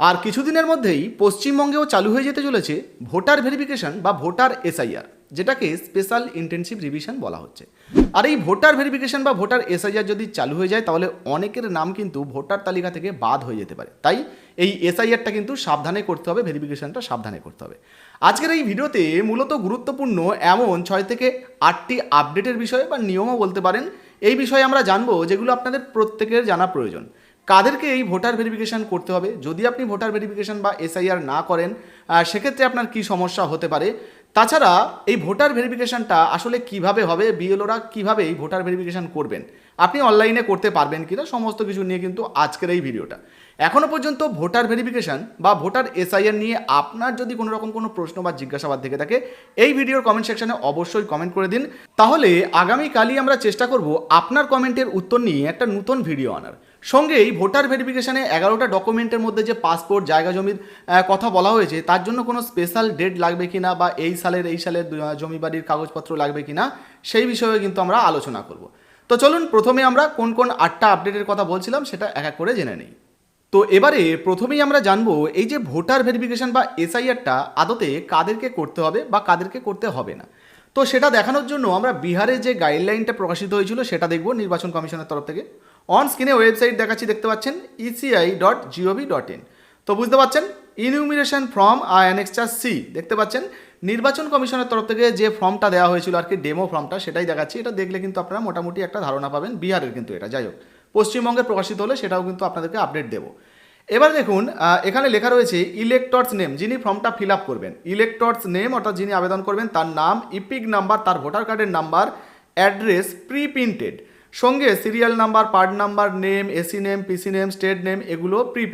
আর কিছুদিনের মধ্যেই পশ্চিমবঙ্গেও চালু হয়ে যেতে চলেছে ভোটার ভেরিফিকেশন বা ভোটার এসআইআর, যেটাকে স্পেশাল ইন্টেনসিভ রিভিশন বলা হচ্ছে। আর এই ভোটার ভেরিফিকেশন বা ভোটার এসআইআর যদি চালু হয়ে যায়, তাহলে অনেকের নাম কিন্তু ভোটার তালিকা থেকে বাদ হয়ে যেতে পারে। তাই এই এসআইআরটা কিন্তু সাবধানে করতে হবে, ভেরিফিকেশনটা সাবধানে করতে হবে। আজকের এই ভিডিওতে মূলত গুরুত্বপূর্ণ এমন ছয় থেকে আটটি আপডেটের বিষয়ে বা নিয়মও বলতে পারেন। এই বিষয়ে আমরা জানব যেগুলো আপনাদের প্রত্যেকের জানা প্রয়োজন। কাদেরকে এই ভোটার ভেরিফিকেশান করতে হবে? যদি আপনি ভোটার ভেরিফিকেশান বা এসআইআর না করেন সেক্ষেত্রে আপনার কি সমস্যা হতে পারে? তাছাড়া এই ভোটার ভেরিফিকেশানটা আসলে কীভাবে হবে? বিএলওরা কীভাবে এই ভোটার ভেরিফিকেশান করবেন? আপনি অনলাইনে করতে পারবেন কিনা? সমস্ত কিছু নিয়ে কিন্তু আজকের এই ভিডিওটা। এখনও পর্যন্ত ভোটার ভেরিফিকেশন বা ভোটার এসআইআর নিয়ে আপনার যদি কোনো রকম কোনো প্রশ্ন বা জিজ্ঞাসাবাদ থেকে থাকে, এই ভিডিওর কমেন্ট সেকশানে অবশ্যই কমেন্ট করে দিন। তাহলে আগামীকালই আমরা চেষ্টা করব আপনার কমেন্টের উত্তর নিয়ে একটা নতুন ভিডিও আনার। সঙ্গেই ভোটার ভেরিফিকেশানে এগারোটা ডকুমেন্টের মধ্যে যে পাসপোর্ট জায়গা জমির কথা বলা হয়েছে, তার জন্য কোনো স্পেশাল ডেট লাগবে কি না বা এই সালের এই সালের জমি বাড়ির কাগজপত্র লাগবে কি না সেই বিষয়ে কিন্তু আমরা আলোচনা করব। তো চলুন প্রথমে আমরা কোন কোন আটটা আপডেটের কথা বলছিলাম, সেটা এক এক করে জেনে নিই। তো এবারে প্রথমেই আমরা জানব এই যে ভোটার ভেরিফিকেশন বা এসআইআরটা আদতে কাদেরকে করতে হবে বা কাদেরকে করতে হবে না। তো সেটা দেখানোর জন্য আমরা বিহারে যে গাইডলাইনটা প্রকাশিত হয়েছিল সেটা দেখব নির্বাচন কমিশনের তরফ থেকে। অন স্ক্রিনে ওয়েবসাইট দেখাচ্ছি, দেখতে পাচ্ছেন ECI dot GOV dot in তো বুঝতে পারছেন ইনিউমিনেশন ফর্ম আর অ্যানেক্সচার সি দেখতে পাচ্ছেন, নির্বাচন কমিশনের তরফ থেকে যে ফর্মটা দেওয়া হয়েছিল আর কি ডেমো ফর্মটা সেটাই দেখাচ্ছি। এটা দেখলে কিন্তু আপনারা মোটামুটি একটা ধারণা পাবেন, বিহারের কিন্তু এটা। যাই হোক পশ্চিমবঙ্গের প্রকাশিত হলে সেটাও কিন্তু আপনাদেরকে আপডেট দেবো। এবার দেখুন এখানে লেখা রয়েছে ইলেক্টর্স নেম যিনি ফর্মটা ফিল আপ করবেন। ইলেক্টর্স নেম অর্থাৎ যিনি আবেদন করবেন, তার নাম ইপিক নাম্বার তার ভোটার কার্ডের নাম্বার অ্যাড্রেস প্রি সঙ্গে serial number part number name AC name PC name state name এগুলো প্রি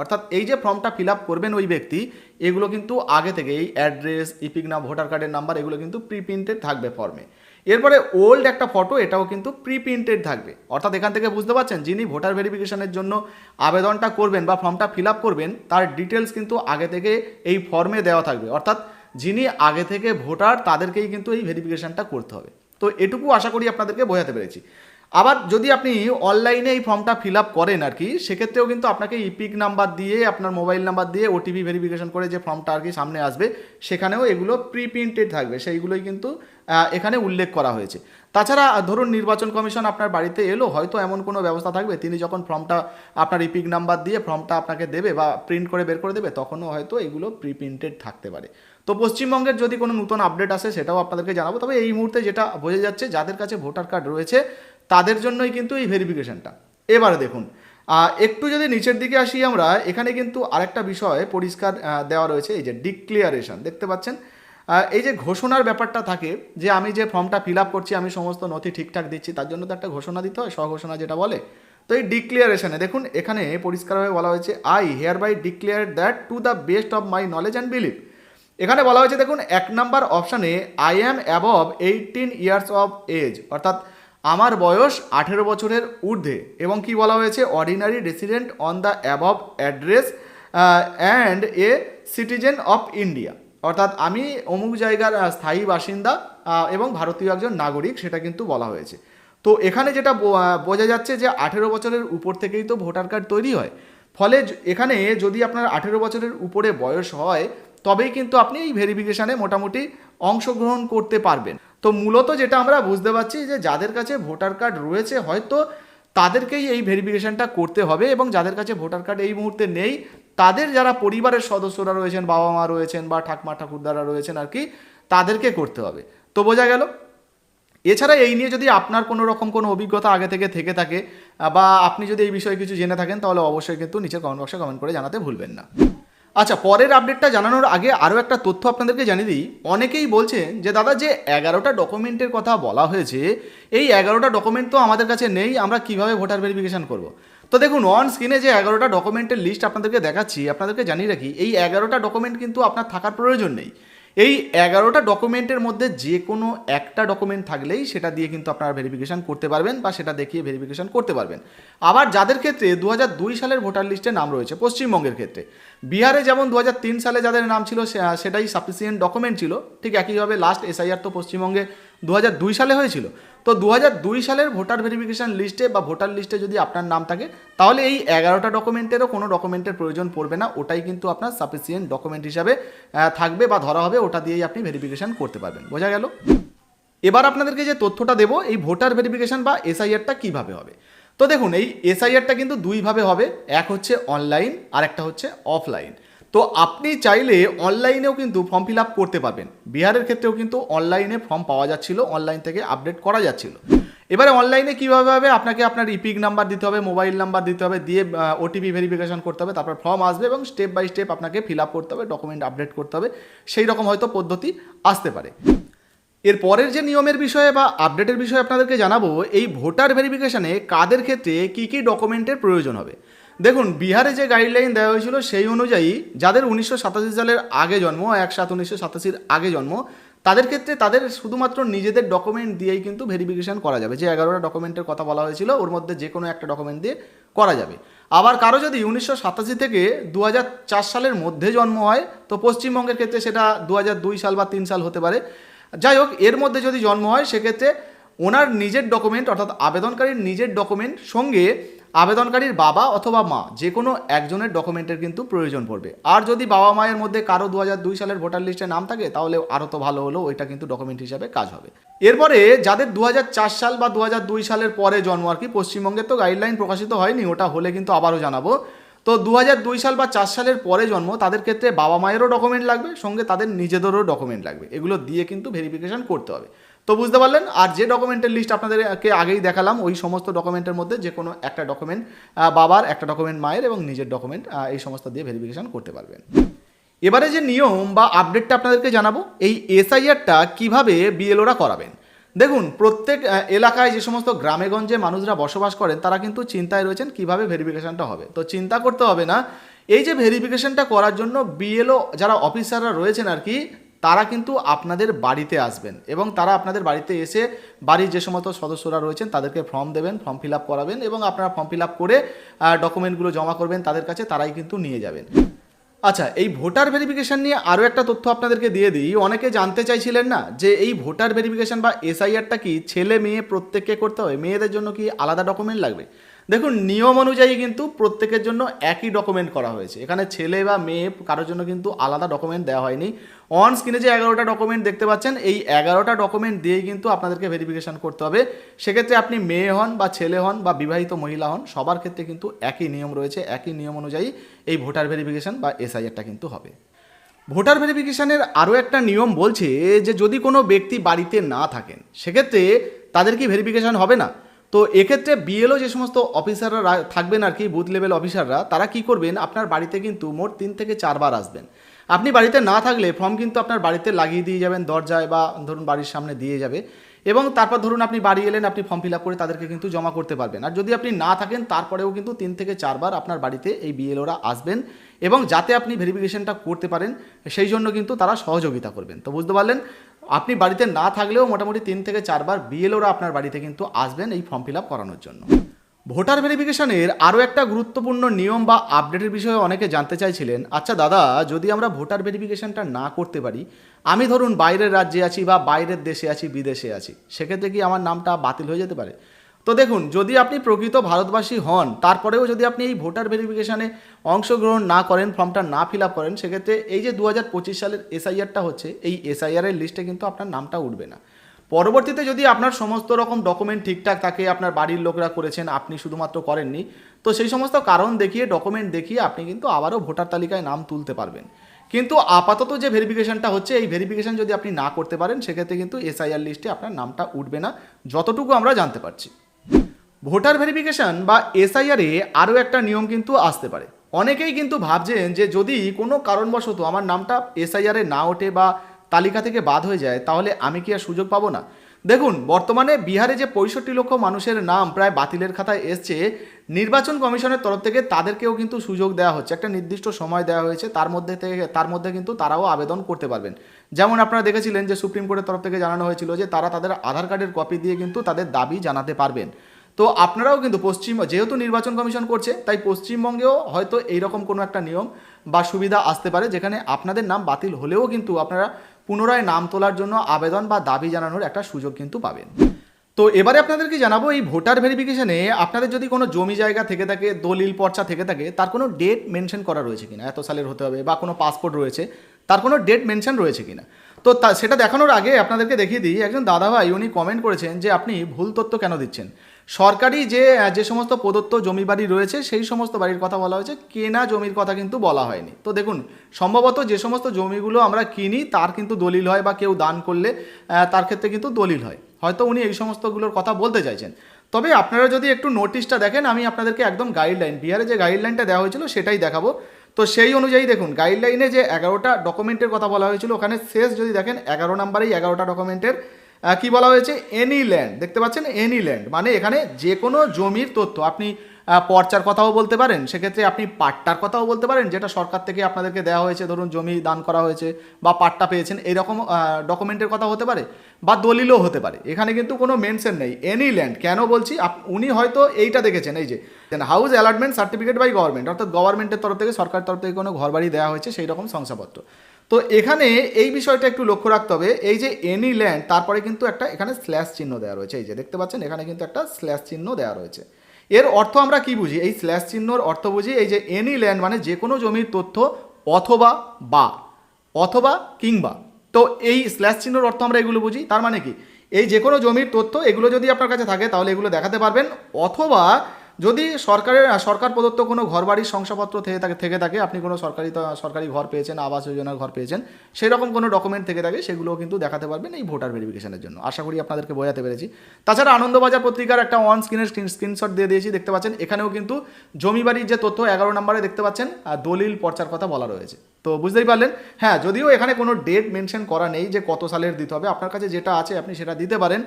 অর্থাৎ এই যে ফর্মটা ফিল আপ করবেন ওই ব্যক্তি, এগুলো কিন্তু আগে থেকে এই অ্যাড্রেস ইপিক নাম ভোটার কার্ডের নাম্বার এগুলো কিন্তু প্রি প্রিন্টেড থাকবে ফর্মে এরপরে ওল্ড একটা ফটো এটাও কিন্তু প্রি প্রিন্টেড থাকবে। অর্থাৎ এখান থেকে বুঝতে পারছেন, যিনি ভোটার ভেরিফিকেশনের জন্য আবেদনটা করবেন বা ফর্মটা ফিল করবেন, তার ডিটেলস কিন্তু আগে থেকে এই ফর্মে দেওয়া থাকবে। অর্থাৎ যিনি আগে থেকে ভোটার তাদেরকেই কিন্তু এই ভেরিফিকেশানটা করতে হবে। তো এটুকু আশা করি আপনাদেরকে বোঝাতে পেরেছি। আবার যদি আপনি অনলাইনে এই ফর্মটা ফিল আপ করেন আর কি সেক্ষেত্রেও কিন্তু আপনাকে ইপিক নাম্বার দিয়ে, আপনার মোবাইল নাম্বার দিয়ে ওটিপি ভেরিফিকেশন করে যে ফর্মটা আর কি সামনে আসবে, সেখানেও এগুলো প্রি প্রিন্টেড থাকবে। সেইগুলোই কিন্তু এখানে উল্লেখ করা হয়েছে। তাছাড়া ধরুন নির্বাচন কমিশন আপনার বাড়িতে এলো, হয়তো এমন কোনো ব্যবস্থা থাকবে, তিনি যখন ফর্মটা আপনার ইপিক নাম্বার দিয়ে ফর্মটা আপনাকে দেবে বা প্রিন্ট করে বের করে দেবে, তখনও হয়তো এগুলো প্রি প্রিন্টেড থাকতে পারে। তো পশ্চিমবঙ্গের যদি কোনো নতুন আপডেট আসে, সেটাও আপনাদেরকে জানাব। তবে এই মুহূর্তে যেটা বোঝা যাচ্ছে, যাদের কাছে ভোটার কার্ড রয়েছে তাদের জন্যই কিন্তু এই ভেরিফিকেশনটা এবারে দেখুন একটু যদি নিচের দিকে আসি আমরা, এখানে কিন্তু আরেকটা বিষয় পরিষ্কার দেওয়া রয়েছে, এই যে ডিক্লিয়ারেশন দেখতে পাচ্ছেন? এই যে ঘোষণার ব্যাপারটা থাকে, যে আমি যে ফর্মটা ফিল আপ করছি, আমি সমস্ত নথি ঠিকঠাক দিচ্ছি, তার জন্য তো একটা ঘোষণা দিতে হয়, স্বঘোষণা যেটা বলে। তো এই ডিক্লিয়ারেশনে দেখুন, এখানে পরিষ্কারভাবে বলা হয়েছে I hereby declare that to the best of my knowledge and believe এখানে বলা হয়েছে, দেখুন, এক নাম্বার অপশানে I am above eighteen years of age অর্থাৎ আমার বয়স আঠেরো বছরের ঊর্ধ্বে এবং কি বলা হয়েছে? Ordinary resident on the above address and a citizen of India অর্থাৎ আমি অমুক জায়গার স্থায়ী বাসিন্দা এবং ভারতীয় একজন নাগরিক, সেটা কিন্তু বলা হয়েছে। তো এখানে যেটা বোঝা যাচ্ছে যে আঠেরো বছরের উপর থেকেই তো ভোটার কার্ড তৈরি হয়। ফলে এখানে যদি আপনার আঠেরো বছরের উপরে বয়স হয়, তবেই কিন্তু আপনি এই ভেরিফিকেশানে মোটামুটি অংশগ্রহণ করতে পারবেন। তো মূলত যেটা আমরা বুঝতে পারছি যে যাদের কাছে ভোটার কার্ড রয়েছে, হয়তো তাদেরকেই এই ভেরিফিকেশনটা করতে হবে এবং যাদের কাছে ভোটার কার্ড এই মুহূর্তে নেই, তাদের যারা পরিবারের সদস্যরা রয়েছেন বাবা মা রয়েছেন বা ঠাকমা ঠাকুরদারা রয়েছেন আর কি, তাদেরকে করতে হবে। তো বোঝা গেল? এছাড়া এই নিয়ে যদি আপনার কোনো রকম কোনো অভিজ্ঞতা আগে থেকে থেকে থাকে, বা আপনি যদি এই বিষয়ে কিছু জেনে থাকেন, তাহলে অবশ্যই কিন্তু নিচের কমেন্ট বক্সে কমেন্ট করে জানাতে ভুলবেন না। আচ্ছা পরের আপডেটটা জানানোর আগে আরও একটা তথ্য আপনাদেরকে জানিয়ে দিই। অনেকেই বলছেন যে, দাদা, যে এগারোটা ডকুমেন্টের কথা বলা হয়েছে, এই এগারোটা ডকুমেন্ট তো আমাদের কাছে নেই, আমরা কীভাবে ভোটার ভেরিফিকেশান করব? তো দেখুন অন স্ক্রিনে যে এগারোটা ডকুমেন্টের লিস্ট আপনাদেরকে দেখাচ্ছি, আপনাদেরকে জানিয়ে রাখি, এই এগারোটা ডকুমেন্ট কিন্তু আপনার থাকার প্রয়োজন নেই। এই এগারোটা ডকুমেন্টের মধ্যে যে কোনো একটা ডকুমেন্ট থাকলেই সেটা দিয়ে কিন্তু আপনারা ভেরিফিকেশান করতে পারবেন বা সেটা দেখিয়ে ভেরিফিকেশান করতে পারবেন। আবার যাদের ক্ষেত্রে দু সালের ভোটার লিস্টে নাম রয়েছে, পশ্চিমবঙ্গের ক্ষেত্রে। বিহারে যেমন দু হাজার তিন সালে যাদের নাম ছিল সেটাই সাফিসিয়েন্ট ডকুমেন্ট ছিল। ঠিক একইভাবে লাস্ট এসআইআর তো পশ্চিমবঙ্গে দু হাজার দুই সালে হয়েছিল। তো দু হাজার দুই সালের ভোটার ভেরিফিকেশান লিস্টে বা ভোটার লিস্টে যদি আপনার নাম থাকে, তাহলে এই এগারোটা ডকুমেন্টেরও কোনো ডকুমেন্টের প্রয়োজন পড়বে না। ওটাই কিন্তু আপনার সাফিসিয়েন্ট ডকুমেন্ট হিসাবে থাকবে বা ধরা হবে। ওটা দিয়েই আপনি ভেরিফিকেশান করতে পারবেন। বোঝা গেল? এবার আপনাদেরকে যে তথ্যটা দেবো, এই ভোটার ভেরিফিকেশন বা এসআইআরটা কীভাবে হবে? তো দেখুন, এই এসআইআরটা কিন্তু দুইভাবে হবে। এক হচ্ছে অনলাইন আর একটা হচ্ছে অফলাইন তো আপনি চাইলে অনলাইনেও কিন্তু ফর্ম ফিল আপ করতে পারবেন। বিহারের ক্ষেত্রেও কিন্তু অনলাইনে ফর্ম পাওয়া যাচ্ছিল অনলাইন থেকে আপডেট করা যাচ্ছিল। এবারে অনলাইনে কীভাবে হবে? আপনাকে আপনার ইপিক নাম্বার দিতে হবে মোবাইল নাম্বার দিতে হবে, দিয়ে ওটিপি ভেরিফিকেশন করতে হবে, তারপর ফর্ম আসবে এবং স্টেপ বাই স্টেপ আপনাকে ফিল আপ করতে হবে ডকুমেন্ট আপডেট করতে হবে। সেই রকম হয়তো পদ্ধতি আসতে পারে। এর পরের যে নিয়মের বিষয়ে বা আপডেটের বিষয়ে আপনাদেরকে জানাব, এই ভোটার ভেরিফিকেশানে কাদের ক্ষেত্রে কী কী ডকুমেন্টের প্রয়োজন হবে? দেখুন, বিহারে যে গাইডলাইন দেওয়া হয়েছিল সেই অনুযায়ী যাদের উনিশশো সাতাশি সালের আগে জন্ম এক সাত উনিশশো সাতাশির আগে জন্ম, তাদের ক্ষেত্রে তাদের শুধুমাত্র নিজেদের ডকুমেন্ট দিয়েই কিন্তু ভেরিফিকেশন করা যাবে। যে এগারোটা ডকুমেন্টের কথা বলা হয়েছিল, ওর মধ্যে যে কোনো একটা ডকুমেন্ট দিয়ে করা যাবে। আবার কারও যদি উনিশশো সাতাশি থেকে দু সালের মধ্যে জন্ম হয়, তো পশ্চিমবঙ্গের ক্ষেত্রে সেটা দু সাল বা তিন সাল হতে পারে। যাই হোক, এর মধ্যে যদি জন্ম হয়, সেক্ষেত্রে ওনার নিজের ডকুমেন্ট অর্থাৎ আবেদনকারীর নিজের ডকুমেন্ট সঙ্গে আবেদনকারীর বাবা অথবা মা যে কোনো একজনের ডকুমেন্টের কিন্তু প্রয়োজন পড়বে। আর যদি বাবা মায়ের মধ্যে কারও দু সালের ভোটার লিস্টে নাম থাকে, তাহলে আরও তো ভালো হলো, ওইটা কিন্তু ডকুমেন্ট হিসাবে কাজ হবে। এরপরে যাদের দু হাজার চার সাল বা দু হাজার দুই সালের পরে জন্ম আর কি, পশ্চিমবঙ্গের তো গাইডলাইন প্রকাশিত হয়নি, ওটা হলে কিন্তু আবারও জানাব। তো দু সাল বা চার সালের পরে জন্ম, তাদের ক্ষেত্রে বাবা মায়েরও ডকুমেন্ট লাগবে, সঙ্গে তাদের নিজেদেরও ডকুমেন্ট লাগবে। এগুলো দিয়ে কিন্তু ভেরিফিকেশন করতে হবে। তো বুঝতে পারলেন? আর যে ডকুমেন্টের লিস্ট আপনাদেরকে আগেই দেখালাম, ওই সমস্ত ডকুমেন্টের মধ্যে যে কোনো একটা ডকুমেন্ট বাবার, একটা ডকুমেন্ট মায়ের এবং নিজের ডকুমেন্ট এই সমস্ত দিয়ে ভেরিফিকেশন করতে পারবেন। এবারে যে নিয়ম বা আপডেটটা আপনাদেরকে জানাব, এই এসআইআরটা কীভাবে বিএলওরা করাবেন? দেখুন, প্রত্যেক এলাকায় যে সমস্ত গ্রামেগঞ্জে মানুষরা বসবাস করেন, তারা কিন্তু চিন্তায় রয়েছেন কীভাবে ভেরিফিকেশনটা হবে। তো চিন্তা করতে হবে না, এই যে ভেরিফিকেশনটা করার জন্য বিএলও যারা অফিসাররা রয়েছেন আর কি তারা কিন্তু আপনাদের বাড়িতে আসবেন এবং তারা আপনাদের বাড়িতে এসে বাড়ির যে সমস্ত সদস্যরা রয়েছেন তাদেরকে ফর্ম দেবেন ফর্ম ফিল করাবেন এবং আপনারা ফর্ম ফিল করে ডকুমেন্টগুলো জমা করবেন তাদের কাছে, তারাই কিন্তু নিয়ে যাবেন। আচ্ছা এই ভোটার ভেরিফিকেশন নিয়ে আরও একটা তথ্য আপনাদেরকে দিয়ে দিই। অনেকে জানতে চাইছিলেন না যে এই ভোটার ভেরিফিকেশন বা এসআইআরটা কি ছেলে মেয়ে প্রত্যেককে করতে হবে? মেয়েদের জন্য কি আলাদা ডকুমেন্ট লাগবে? দেখুন, নিয়ম অনুযায়ী কিন্তু প্রত্যেকের জন্য একই ডকুমেন্ট করা হয়েছে। এখানে ছেলে বা মেয়ে কারোর জন্য কিন্তু আলাদা ডকুমেন্ট দেওয়া হয়নি। অন স্ক্রিনে যে এগারোটা ডকুমেন্ট দেখতে পাচ্ছেন, এই এগারোটা ডকুমেন্ট দিয়েই কিন্তু আপনাদেরকে ভেরিফিকেশন করতে হবে। সেক্ষেত্রে আপনি মেয়ে হন বা ছেলে হন বা বিবাহিত মহিলা হন, সবার ক্ষেত্রে কিন্তু একই নিয়ম রয়েছে, একই নিয়ম অনুযায়ী এই ভোটার ভেরিফিকেশন বা এসআইআরটা কিন্তু হবে। ভোটার ভেরিফিকেশনের আরও একটা নিয়ম বলছে যে, যদি কোনো ব্যক্তি বাড়িতে না থাকেন, সেক্ষেত্রে তাদের কি ভেরিফিকেশন হবে না? তো এক্ষেত্রে বিএলও যে সমস্ত অফিসাররা থাকবেন আর কি বুথ লেভেল অফিসাররা তারা কি করবেন? আপনার বাড়িতে কিন্তু মোট তিন থেকে চারবার আসবেন। আপনি বাড়িতে না থাকলে ফর্ম কিন্তু আপনার বাড়িতে লাগিয়ে দিয়ে যাবেন, দরজায় বা ধরুন বাড়ির সামনে দিয়ে যাবে। এবং তারপর ধরুন আপনি বাড়ি এলেন, আপনি ফর্ম ফিল আপ করে তাদেরকে কিন্তু জমা করতে পারবেন। আর যদি আপনি না থাকেন, তারপরেও কিন্তু তিন থেকে চারবার আপনার বাড়িতে এই বিএলওরা আসবেন এবং যাতে আপনি ভেরিফিকেশনটা করতে পারেন, সেই জন্য কিন্তু তারা সহযোগিতা করবেন। তো বুঝতে পারলেন? আপনি বাড়িতে না থাকলেও মোটামুটি তিন থেকে চারবার বিএলওরা আপনার বাড়িতে কিন্তু আসবেন এই ফর্ম ফিল আপ করানোর জন্য। ভোটার ভেরিফিকেশনের আরও একটা গুরুত্বপূর্ণ নিয়ম বা আপডেটের বিষয়ে অনেকে জানতে চাইছিলেন। আচ্ছা দাদা, যদি আমরা ভোটার ভেরিফিকেশনটা না করতে পারি, আমি ধরুন বাইরের রাজ্যে আছি বা বাইরের দেশে আছি, বিদেশে আছি, সেক্ষেত্রে কি আমার নামটা বাতিল হয়ে যেতে পারে? তো দেখুন, যদি আপনি প্রকৃত ভারতবাসী হন, তারপরেও যদি আপনি এই ভোটার ভেরিফিকেশানে অংশগ্রহণ না করেন ফর্মটা না ফিল আপ করেন, সেক্ষেত্রে এই যে দু হাজার পঁচিশ সালের এসআইআরটা হচ্ছে, এই এসআইআরের লিস্টে কিন্তু আপনার নামটা উঠবে না। পরবর্তীতে যদি আপনার সমস্ত রকম ডকুমেন্ট ঠিকঠাক থাকে, আপনার বাড়ির লোকরা করেছেন, আপনি শুধুমাত্র করেননি, তো সেই সমস্ত কারণ দেখিয়ে ডকুমেন্ট দেখিয়ে আপনি কিন্তু আবারও ভোটার তালিকায় নাম তুলতে পারবেন। কিন্তু আপাতত যে ভেরিফিকেশনটা হচ্ছে, এই ভেরিফিকেশন যদি আপনি না করতে পারেন, সেক্ষেত্রে কিন্তু এসআইআর লিস্টে আপনার নামটা উঠবে না, যতটুকু আমরা জানতে পারছি। ভোটার ভেরিফিকেশন বা এসআইআরে আরও একটা নিয়ম কিন্তু আসতে পারে। অনেকেই কিন্তু ভাবছেন যে যদি কোনো কারণবশত আমার নামটা এসআইআরে না ওঠে বা তালিকা থেকে বাদ হয়ে যায়, তাহলে আমি কি আর সুযোগ পাবো না? দেখুন, বর্তমানে বিহারে যে পঁয়ষট্টি লক্ষ মানুষের নাম প্রায় বাতিলের খাতায় এসছে, নির্বাচন কমিশনের তরফ থেকে তাদেরকেও কিন্তু সুযোগ দেওয়া হচ্ছে। একটা নির্দিষ্ট সময় দেওয়া হয়েছে, তার মধ্যে থেকে, তার মধ্যে কিন্তু তারাও আবেদন করতে পারবেন। যেমন আপনারা দেখেছিলেন যে সুপ্রিম কোর্টের তরফ থেকে জানানো হয়েছিল যে তারা তাদের আধার কার্ডের কপি দিয়ে কিন্তু তাদের দাবি জানাতে পারবেন। তো আপনারাও কিন্তু পশ্চিম, যেহেতু নির্বাচন কমিশন করছে, তাই পশ্চিমবঙ্গেও হয়তো এইরকম কোনো একটা নিয়ম বা সুবিধা আসতে পারে, যেখানে আপনাদের নাম বাতিল হলেও কিন্তু আপনারা পুনরায় নাম তোলার জন্য আবেদন বা দাবি জানানোর একটা সুযোগ কিন্তু পাবেন। তো এবারে আপনাদেরকে জানাব, এই ভোটার ভেরিফিকেশনে আপনাদের যদি কোনো জমি জায়গা থেকে থাকে, দলিল পর্চা থেকে থাকে, তার কোনো ডেট মেনশন করা রয়েছে কিনা, এত সালের হতে হবে বা কোনো পাসপোর্ট রয়েছে, তার কোনো ডেট মেনশন রয়েছে কিনা? তো সেটা দেখানোর আগে আপনাদেরকে দেখিয়ে দিই, একজন দাদাভাই উনি কমেন্ট করেছেন যে আপনি ভুল তথ্য কেন দিচ্ছেন? সরকারি যে যে সমস্ত প্রদত্ত জমি বাড়ি রয়েছে, সেই সমস্ত বাড়ির কথা বলা হয়েছে। কেনা জমির কথা কিন্তু বলা হয়নি। তো দেখুন, সম্ভবত যে সমস্ত জমিগুলো আমরা কিনি, তার কিন্তু দলিল হয় বা কেউ দান করলে তার ক্ষেত্রে কিন্তু দলিল হয়। হয়তো উনি এই সমস্তগুলোর কথা বলতে চাইছেন। তবে আপনারা যদি একটু নোটিশটা দেখেন, আমি আপনাদেরকে একদম গাইডলাইন বিহারে যে গাইডলাইনটা দেওয়া হয়েছিল, সেটাই দেখাবো। তো সেই অনুযায়ী দেখুন গাইডলাইনে যে এগারোটা ডকুমেন্টের কথা বলা হয়েছিল, ওখানে শেষ যদি দেখেন, এগারো নাম্বারেই এগারোটা ডকুমেন্টের কি বলা হয়েছে? এনি ল্যান্ড দেখতে পাচ্ছেন এনি ল্যান্ড মানে এখানে যে কোনো জমির তথ্য। আপনি পর্চার কথাও বলতে পারেন, সেক্ষেত্রে আপনি পাট্টার কথাও বলতে পারেন, যেটা সরকার থেকে আপনাদেরকে দেওয়া হয়েছে। ধরুন, জমি দান করা হয়েছে বা পাট্টা পেয়েছেন এইরকম ডকুমেন্টের কথা হতে পারে বা দলিলও হতে পারে। এখানে কিন্তু কোনো মেনশন নেই। এনি ল্যান্ড কেন বলছি? উনি হয়তো এইটা দেখেছেন, এই যে house allotment certificate by government অর্থাৎ গভর্নমেন্টের তরফ থেকে সরকারের তরফ থেকে কোনো ঘরবাড়ি দেওয়া হয়েছে সেই রকম শংসাপত্র। তো এখানে এই বিষয়টা একটু লক্ষ্য রাখতে হবে। এই যে এনি ল্যান্ড তারপরে কিন্তু একটা এখানে স্ল্যাশ চিহ্ন দেওয়া রয়েছে। এই যে দেখতে পাচ্ছেন, এখানে কিন্তু একটা স্ল্যাশ চিহ্ন দেওয়া রয়েছে। এর অর্থ আমরা কি বুঝি? এই স্ল্যাশ চিহ্নর অর্থ বুঝি, এই যে এনি ল্যান্ড মানে যে কোনো জমির তথ্য অথবা বা, অথবা কিংবা। তো এই স্ল্যাশ চিহ্নর অর্থ আমরা এগুলো বুঝি। তার মানে কি? এই যে কোনো জমির তথ্য, এগুলো যদি আপনার কাছে থাকে, তাহলে এগুলো দেখাতে পারবেন। অথবা যদি সরকারের সরকার প্রদত্ত কোনো ঘরবাড়ির শংসাপত্র থেকে থাকে থেকে থাকে, আপনি কোনো সরকারি সরকারি ঘর পেয়েছেন, আবাস যোজনার ঘর পেয়েছেন সেই রকম কোনো ডকুমেন্ট থেকে থাকে, সেগুলোও কিন্তু দেখাতে পারবেন এই ভোটার ভেরিফিকেশনের জন্য। আশা করি আপনাদেরকে বোঝাতে পেরেছি। তাছাড়া আনন্দবাজার পত্রিকার একটা অন স্ক্রিনের স্ক্রিনশট দিয়ে দিয়েছি, দেখতে পাচ্ছেন, এখানেও কিন্তু জমি বাড়ির যে তথ্য এগারো নম্বরে দেখতে পাচ্ছেন দলিল পর্চার কথা বলা রয়েছে। তো বুঝতেই পারলেন? হ্যাঁ যদিও এখানে কোনো ডেট মেনশন করা নেই যে কত সালের দিতে হবে, আপনার কাছে যেটা আছে আপনি সেটা দিতে পারেন।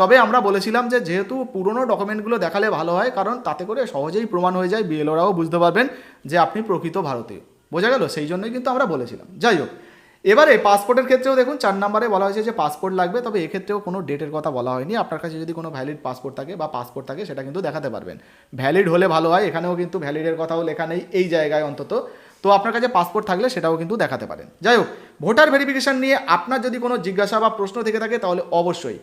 তবে আমরা বলেছিলাম যে যেহেতু পুরনো ডকুমেন্টগুলো দেখালে ভালো হয়, কারণ তাতে করে সহজেই প্রমাণ হয়ে যায় বিএলওরাও বুঝতে পারবেন যে আপনি প্রকৃত ভারতীয়। বোঝা গেল? সেই জন্যই কিন্তু আমরা বলেছিলাম। যাই হোক, এবারে পাসপোর্টের ক্ষেত্রেও দেখুন, চার নম্বরে বলা হয়েছে যে পাসপোর্ট লাগবে, তবে এক্ষেত্রেও কোনো ডেটের কথা বলা হয়নি। আপনার কাছে যদি কোনো ভ্যালিড পাসপোর্ট থাকে বা পাসপোর্ট থাকে, সেটা কিন্তু দেখাতে পারবেন। ভ্যালিড হলে ভালো হয়, এখানেও কিন্তু ভ্যালিডের কথাও লেখা নেই এই জায়গায় অন্তত। তো আপনার কাছে পাসপোর্ট থাকলে সেটাও কিন্তু দেখাতে পারেন। যাই হোক, ভোটার ভেরিফিকেশন নিয়ে আপনার যদি কোনো জিজ্ঞাসা বা প্রশ্ন থেকে থাকে, তাহলে অবশ্যই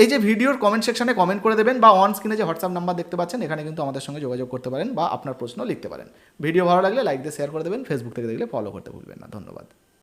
এই যে ভিডিওর কমেন্ট সেকশনে কমেন্ট করে দেবেন বা অন স্ক্রিনে যে হোয়াটসঅ্যাপ নাম্বার দেখতে পাচ্ছেন, এখানে কিন্তু আমাদের সঙ্গে যোগাযোগ করতে পারেন বা আপনার প্রশ্ন লিখতে পারেন। ভিডিও ভালো লাগলে লাইক দিয়ে শেয়ার করে দেবেন ফেসবুক থেকে দেখলে ফলো করতে ভুলবেন না। ধন্যবাদ।